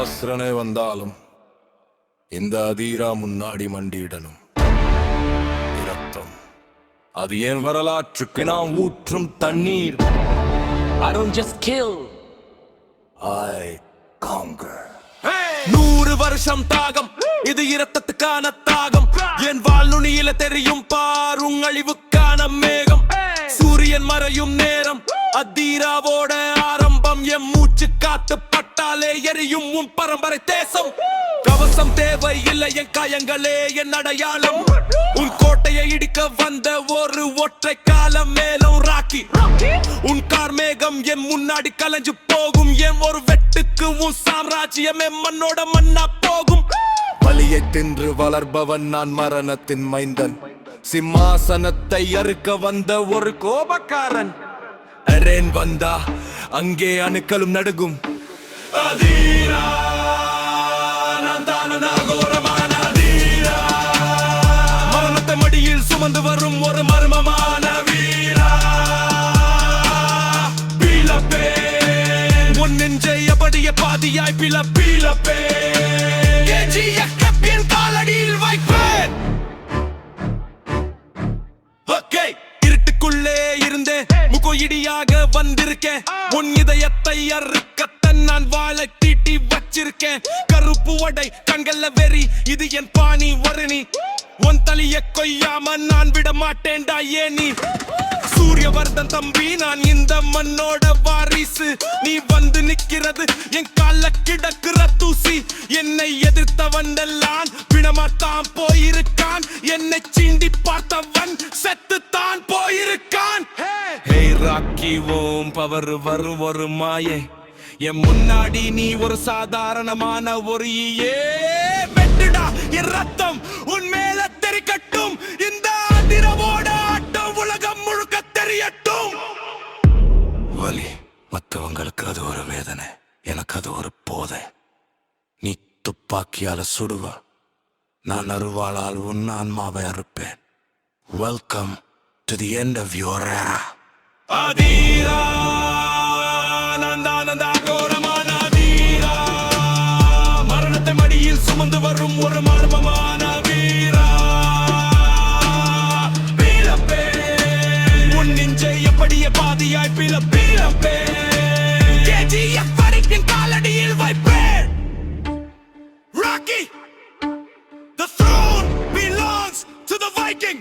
மகாசுரனே வந்தாலும் இந்த அதீரா முன்னாடி மண்டியிடணும். இரத்தம். அது என் வரலாற்றுக்கு நான் ஊற்றும் தண்ணீர்? I don't just kill. I conquer. நூறு வருஷம் தாகம். இது இரத்தத்துக்கான தாகம். என் வாழ் நுனியில தெரியும் பாருங் அழிவுக்கான மேகம். சூரியன் மறையும் நேரம். அதீராவோட ஆரம்பம் என் மூச்சு காத்து எரியும் உன் பரம்பரை தேசம். கவசம் தேவை இல்லை என் காயங்களே என் அடையாளம். உன் கோட்டையை இடிக்க வந்த ஒரு ஒற்றை காலம் மேலும் ராக்கி. உன் கார்மேகம் என் முன்னாடி கலைஞ்சு போகும். என் ஒரு வெட்டுக்கு உன் சாம்ராஜ்யமே மண்ணோட மண்ணா போகும். வலியை தின்று வளர்பவன் நான் மரணத்தின் மைந்தன். சிம்மாசனத்தை அறுக்க வந்த ஒரு கோபக்காரன். அரேன் வந்தா அங்கே அணுக்களும் நடுகும். சுமந்து வரும் ஒரு மர்மமான வீரா. பீலப்பே உன் நெஞ்சை அப்படியே பாதியாய் பீலப்பே காலடியில் வைப்பேன். ஓகே. இருட்டுக்குள்ளே இருந்தேன். முகோயிடியாக வந்திருக்கேன். உன் இதயத்தை அறுக்க நான் வாழை தீட்டி வச்சிருக்கேன். கருப்பு வடை கண்கள்ல வெறி இது என் பாணி வருணி. உன் தலைய கொய்யாம நான் விட மாட்டேன்டா ஏன் நீ சூரியவர்தன் தம்பி நான் இந்த மண்ணோட வாரிசு. நீ வந்து நிக்கிறது என் கால கிடக்குற தூசி. என்னை எதிர்த்தவன் எல்லாம் பிணமாத்தான் போயிருக்கான். என்னை சீண்டி பார்த்தவன் செத்துத்தான் போயிருக்கான். ஹே! ராக்கி ஓம் பவர் வரும் ஒரு மாயை. என் முன்னாடி நீ ஒரு சாதாரணமான ஒரு ஈயே. வெட்டுடா என் ரத்தம் உன் மேல தெரிக்கட்டும் இந்த அதிரவோட ஆட்டம் உலகம் முழுக்க தெரியட்டும். வலி மற்றவங்களுக்கு அது ஒரு வேதனை எனக்கு அது ஒரு போதை. நீ துப்பாக்கியால சுடுவ. நான் அருவாளால் உன் ஆன்மாவை அறுப்பேன். Welcome to the end of your Adheera விஐபில பிளப்பே கேஜிஎஃப் வரைக்கும் காலடியில் வைப்பே. Rocky The throne belongs to the Viking.